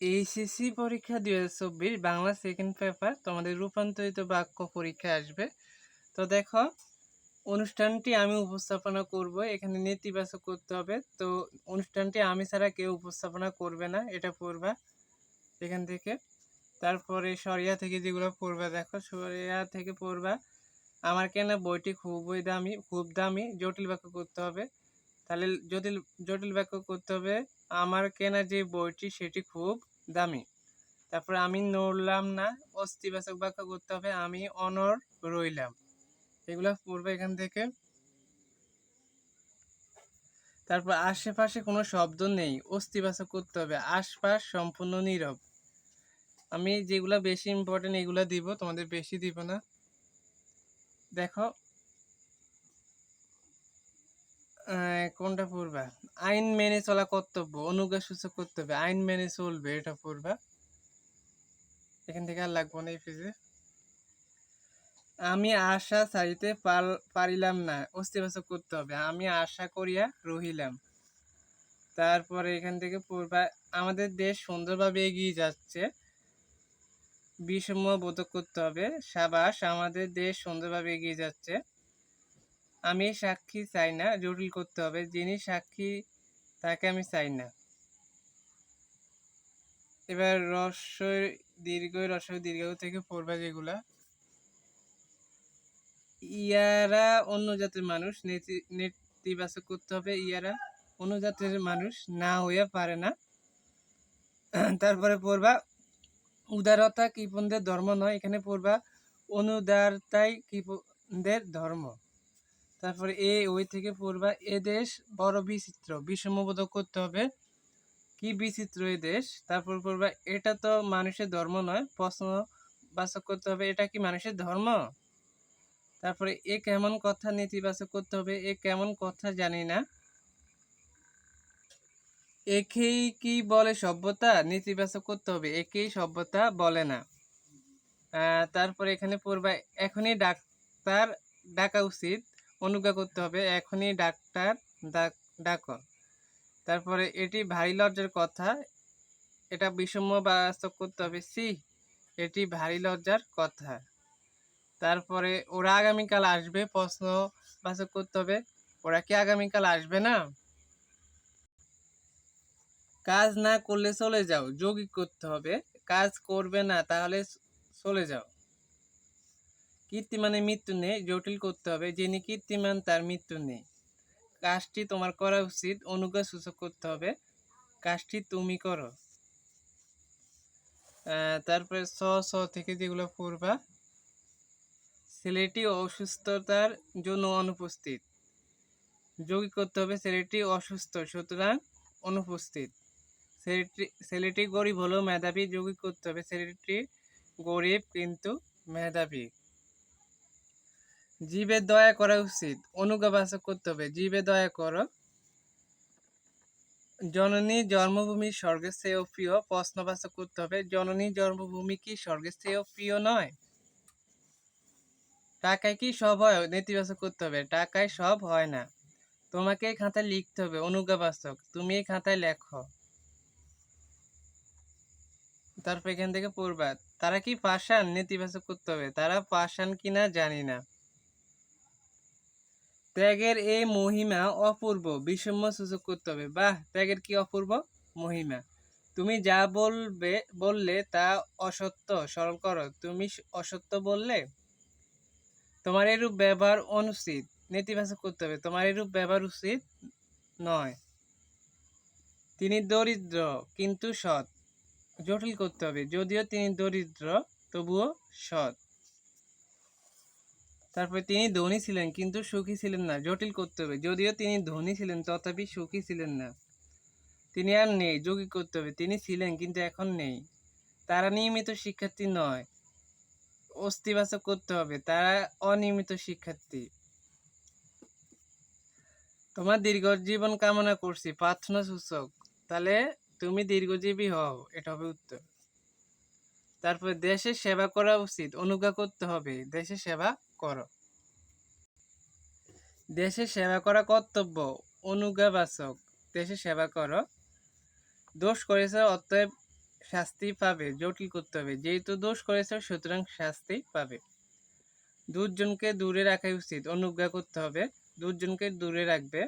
HSC পরীক্ষা দুই হাজার চব্বিশ বাংলা সেকেন্ড পেপার তোমাদের রূপান্তরিত বাক্য পরীক্ষা আসবে। তো দেখো, অনুষ্ঠানটি আমি উপস্থাপনা করব, এখানে নেতিবাচক করতে হবে। তো অনুষ্ঠানটি আমি ছাড়া কেউ উপস্থাপনা করবে না, এটা পড়বা এখান থেকে। তারপরে সরিয়া থেকে যেগুলো পড়বা, দেখো, সরিয়া থেকে পড়বা। আমার কেনা বইটি খুবই দামি, খুব দামি, জটিল বাক্য করতে হবে। তাহলে জটিল জটিল বাক্য করতে হবে। আমার কেনা যে বইটি সেটি খুব দামি। তারপর আমি নড়লাম না, অস্তিবাচক বাক্য করতে হবে, আমি অনর রইলাম। এগুলো পড়বে এখান থেকে। তারপর আশেপাশে কোনো শব্দ নেই, অস্তিবাচক করতে হবে, আশপাশ সম্পূর্ণ নীরব। আমি যেগুলো বেশি ইম্পর্টেন্ট এগুলো দিব, তোমাদের বেশি দিব না। দেখো আহ, কোনটা পড়বা? আইন মেনে চলা কর্তব্য অনুজ্ঞা সূচক করতে হবে আইন মেনে চলবে, এটা পড়বা। এখান থেকে আর লাগবো না এই পেজে। আমি আশা ছাড়িতে পার- পারিলাম না, অস্তিবাচক করতে হবে। আমি আশা করিয়া রহিলাম। তারপরে এখান থেকে পড়বা, আমাদের দেশ সুন্দরভাবে এগিয়ে যাচ্ছে। বিষম্য বোধক করতে হবে। সাবাস, আমাদের দেশ সুন্দরভাবে এগিয়ে যাচ্ছে। আমি সাক্ষী চাই না, জটিল করতে হবে। যিনি সাক্ষী, তাকে আমি চাই না। এবার রস্বই দীর্ঘ রস্বই দীর্ঘ থেকে পড়বা যেগুলা। ইয়ারা অন্য জাতের মানুষ, নেতি- নেতিবাচক করতে হবে। ইয়ারা অন্য জাতের মানুষ না হইয়া পারে না। তারপরে পড়বা, উদারতা কৃপণদের ধর্ম নয়। এখানে পড়বা, অনুদারতাই কৃপণদের ধর্ম। তারপরে এ, ওই থেকে পড়বা এ দেশ, বড় বিচিত্র। বিষমবোধক করতে হবে। কি বিচিত্র এ দেশ? তারপর পড়বা এটা তো মানুষের ধর্ম নয় প্রশ্ন বাচক করতে হবে, এটা কি মানুষের ধর্ম? তারপরে এ কেমন কথা নেতিবাচক করতে হবে, এ কেমন কথা জানি না। একেই কি বলে সভ্যতা? নেতিবাচক করতে হবে, একেই সভ্যতা বলে না। তারপরে এখানে পড়বা এখনই ডাক্তার ডাকা উচিত। অনুজ্ঞা করতে হবে, এখনই ডাক্তার ডাক- তারপরে এটি ভারী লজ্জার কথা, এটা বিষম্য বাস্তব করতে হবে সি এটি ভারী লজ্জার কথা। তারপরে ওরা আগামীকাল আসবে, প্রশ্ন বাচক করতে হবে, ওরা কি আগামীকাল আসবে না? কাজ না করলে চলে যাও, যৌগিক করতে হবে, কাজ করবে না, তাহলে চলে যাও। কীর্তিমানে মৃত্যু নেই, জটিল করতে হবে। যিনি কীর্তিমান তার মৃত্যু নেই। কাজটি তোমার করা উচিত, অনুজ্ঞা সূচক করতে হবে। কাজটি তুমি করো। তারপরে স স থেকে যেগুলো পড়বা, ছেলেটি অসুস্থতার জন্য অনুপস্থিত। যোগী করতে হবে, ছেলেটি অসুস্থ, সুতরাং অনুপস্থিত। ছেলেটি ছেলেটি গরিব হলেও মেধাবী, যোগী করতে হবে। ছেলেটি গরিব কিন্তু মেধাবী। জীবের দয়া করা উচিত। অনুজ্ঞাবাচক করতে হবে। জীবে দয়া করো। জননী জন্মভূমি স্বর্গের চেয়েও প্রিয় প্রশ্নবাচক করতে হবে। জননী জন্মভূমি কি স্বর্গের চেয়েও প্রিয় নয়? টাকায় কি সব হয়? নেতিবাচক করতে হবে। টাকায় সব হয় না। তোমাকে এই খাতায় লিখতে হবে। অনুজ্ঞাবাচক তুমি এই খাতায় লেখো। তারপর এখান থেকে পড়বা। তারা কি পাষাণ? নেতিবাচক করতে হবে। তারা পাষাণ কিনা জানি না। ত্যাগের এই মহিমা অপূর্ব, বিষম্য সূচক করতে হবে। বাহ, ত্যাগের কি অপূর্ব? মহিমা। তুমি যা বলবে, বললে তা অসত্য, স্মরণ করো। তুমি অসত্য বললে তোমার এরূপ ব্যবহার অনুচিত, নেতিবাচক করতে হবে। তোমার এরূপ ব্যবহার উচিত নয়। তিনি দরিদ্র, কিন্তু সৎ। জটিল করতে হবে। যদিও তিনি দরিদ্র, তবুও সৎ। তারপরে তিনি ধনী ছিলেন, কিন্তু সুখী ছিলেন না। জটিল করতে হবে। যদিও তিনি ধনী ছিলেন, তথাপি সুখী ছিলেন না। তিনি আর নেই, যোগী করতে হবে। তিনি ছিলেন, কিন্তু এখন নেই। তারা নিয়মিত শিক্ষার্থী নয়। অস্তিবাচক করতে হবে। তারা অনিয়মিত শিক্ষার্থী। তোমার দীর্ঘ জীবন কামনা করছি। প্রার্থনা সূচক। তাহলে তুমি দীর্ঘজীবী হও। এটা হবে উত্তর। তারপরে দেশের সেবা করা উচিত, অনুজ্ঞা করতে হবে, দেশের সেবা করো। দেশের সেবা করা কর্তব্য, অনুজ্ঞাবাচক, দেশের সেবা করো। দোষ করেছে অতএব শাস্তি পাবে, জটিল করতে হবে, যেহেতু দোষ করেছে সুতরাং শাস্তি পাবে। দুজনকে দূরে রাখা উচিত, অনুজ্ঞা করতে হবে দুজনকে দূরে রাখবে।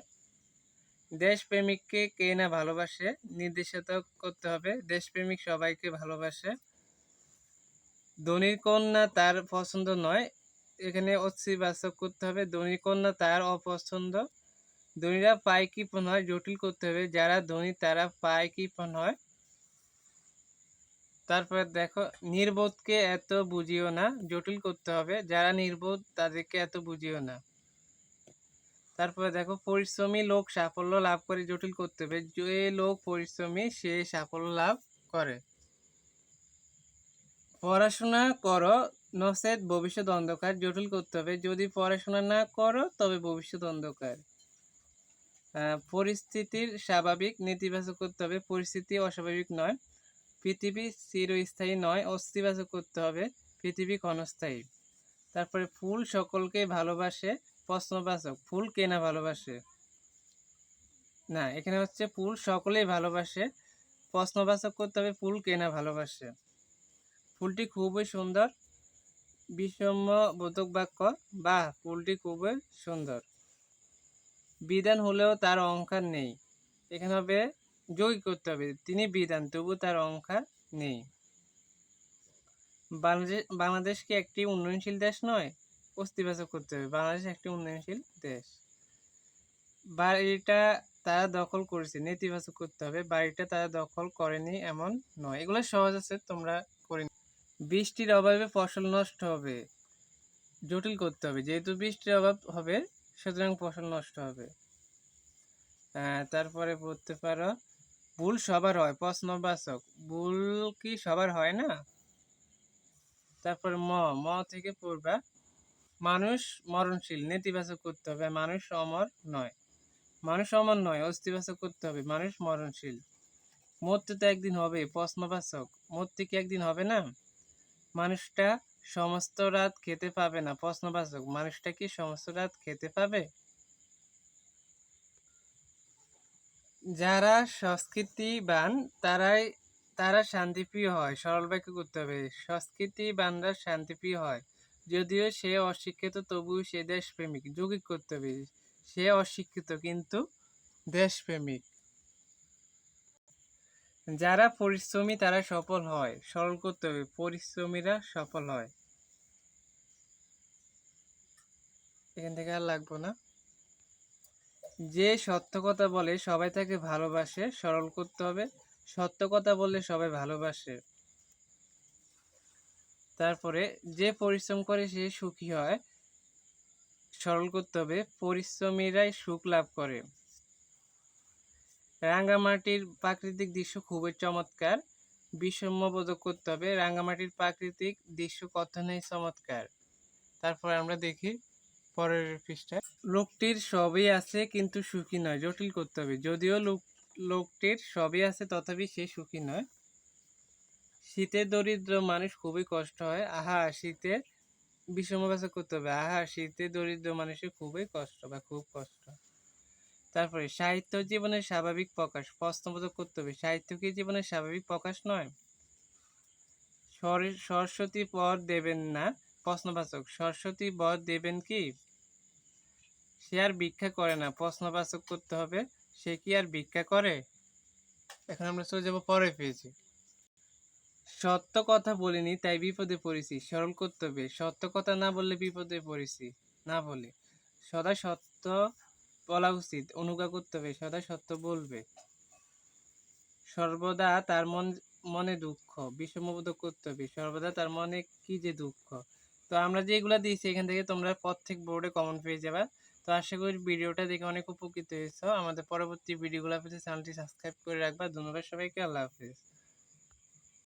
দেশপ্রেমিককে কে না ভালোবাসে, নির্দেশিত করতে হবে, দেশপ্রেমিক সবাইকে ভালোবাসে। ধনির কন্যা তার পছন্দ নয়। এখানে অস্থিবাচক করতে হবে। ধনির কন্যা তার অপছন্দ। ধনীরা পায় কৃপণ হয় জটিল করতে হবে। যারা ধনী তারা পায় কৃপণ হয়। তারপর দেখো, নির্বোধকে এত বুঝিও না, জটিল করতে হবে। যারা নির্বোধ তাদেরকে এত বুঝিও না। তারপরে দেখো, পরিশ্রমী লোক সাফল্য লাভ করে জটিল করতে হবে। যে লোক পরিশ্রমী সে সাফল্য লাভ করে। পড়াশোনা করো নচেত ভবিষ্যৎ অন্ধকার। জটিল করতে হবে। যদি পড়াশোনা না করো, তবে ভবিষ্যৎ অন্ধকার। পরিস্থিতির স্বাভাবিক, নেতিবাচক করতে হবে। পরিস্থিতি অস্বাভাবিক নয়। পৃথিবী চিরস্থায়ী নয় অস্থিবাচক করতে হবে। পৃথিবী ক্ষণস্থায়ী। তারপরে ফুল সকলকে ভালোবাসে, প্রশ্নবাচক। ফুল কে না ভালোবাসে? না, এখানে হচ্ছে ফুল সকলেই ভালোবাসে। প্রশ্নবাচক করতে হবে, ফুল কে না ভালোবাসে? ফুলটি খুবই সুন্দর। বিষম্য বোধক বাক্য, বা ফুলটি খুবই সুন্দর। বিধান হলেও তার অহংকার নেই। এখানে হবে যোগী করতে হবে, তিনি বিধান, তবু তার অহংকার নেই। বাংলাদেশ বাংলাদেশ কি একটি উন্নয়নশীল দেশ নয়, অস্তিবাচক করতে হবে। বাংলাদেশ একটি উন্নয়নশীল দেশ। বাড়িটা তারা দখল করেছে, নেতিবাচক করতে হবে। বাড়িটা তারা দখল করেনি এমন নয়। এগুলো সহজ আছে, তোমরা করে। বৃষ্টির অভাবে ফসল নষ্ট হবে। জটিল করতে হবে। যেহেতু বৃষ্টির অভাব হবে, সুতরাং ফসল নষ্ট হবে। তারপরে পড়তে পারো, ভুল সবার হয়, প্রশ্নবাচক। ভুল কি সবার হয় না? তারপরে ম ম থেকে পড়বা, মানুষ মরণশীল, নেতিবাচক করতে হবে। মানুষ অমর নয়। মানুষ অমর নয় অস্থিবাচক করতে হবে। মানুষ মরণশীল। মরতে তো একদিন হবে, প্রশ্নবাচক। মরতে কি একদিন হবে না? মানুষটা সমস্ত রাত খেতে পাবে না। প্রশ্নবাচক, মানুষটা কি সমস্ত রাত খেতে পাবে? যারা সংস্কৃতিবান তারাই, তারা শান্তিপ্রিয় হয়। সরল বাক্য করতে হবে। সংস্কৃতিবানরা শান্তিপ্রিয় হয়। যদিও সে অশিক্ষিত, তবুও সে দেশপ্রেমিক। যৌগিক করতে হবে। সে অশিক্ষিত, কিন্তু দেশপ্রেমিক। যারা পরিশ্রমী, তারা সফল হয়। সরল করতে হবে, পরিশ্রমীরা সফল হয়। এখান থেকে আর লাগবো না। যে সত্য কথা বলে, সবাই তাকে ভালোবাসে, সরল করতে হবে। সত্য কথা বললে সবাই ভালোবাসে। তারপরে, যে পরিশ্রম করে সে সুখী হয়, সরল করতে হবে। পরিশ্রমীরাই সুখ লাভ করে। রাঙ্গামাটির প্রাকৃতিক দৃশ্য খুবই চমৎকার। বিষম্যবোধক করতে হবে। রাঙ্গামাটির প্রাকৃতিক দৃশ্য কখনোই চমৎকার? তারপর আমরা দেখি পরের পৃষ্ঠায়। লোকটির সবই আছে কিন্তু সুখী নয়, জটিল করতে হবে। যদিও লোক, লোকটির সবই আছে, তথাপি সে সুখী নয়। শীতে দরিদ্র মানুষ খুবই কষ্ট হয়। আহা শীতে বিষমবাচক করতে হবে। আহা শীতে দরিদ্র মানুষের খুবই কষ্ট বা খুব কষ্ট। তারপরে সাহিত্য জীবনের স্বাভাবিক প্রকাশ। প্রশ্নবোধক করতে হবে, সাহিত্য কি জীবনের স্বাভাবিক প্রকাশ নয়? সরস্বতী পদ দেবেন না, প্রশ্নবাচক। সরস্বতী বর দেবেন কি? সে আর ভিক্ষা করে না, প্রশ্নবাচক করতে হবে, সে কি আর ভিক্ষা করে? এখন আমরা চলে যাব পরে পেয়েছি সত্য কথা বলিনি, তাই বিপদে পড়েছি, সরল করতে হবে। সত্য কথা না বললে বিপদে পড়েছি, না বলে। সদা সত্য বলা উচিত, অনুজ্ঞা করতে হবে, সদা সত্য বলবে। সর্বদা তার মন, মনে দুঃখ, বিষমবোধক করতে হবে, সর্বদা তার মনে কি যে দুঃখ। তো আমরা যেগুলো দিয়েছি, এখান থেকে তোমরা প্রত্যেক বোর্ডে কমন পেয়ে যাবা। তো আশা করি ভিডিওটা দেখে অনেক উপকৃত হয়েছো। আমাদের পরবর্তী ভিডিওগুলো পেতে চ্যানেলটি সাবস্ক্রাইব করে রাখবা। ধন্যবাদ সবাইকে, আল্লাহ হাফিজ।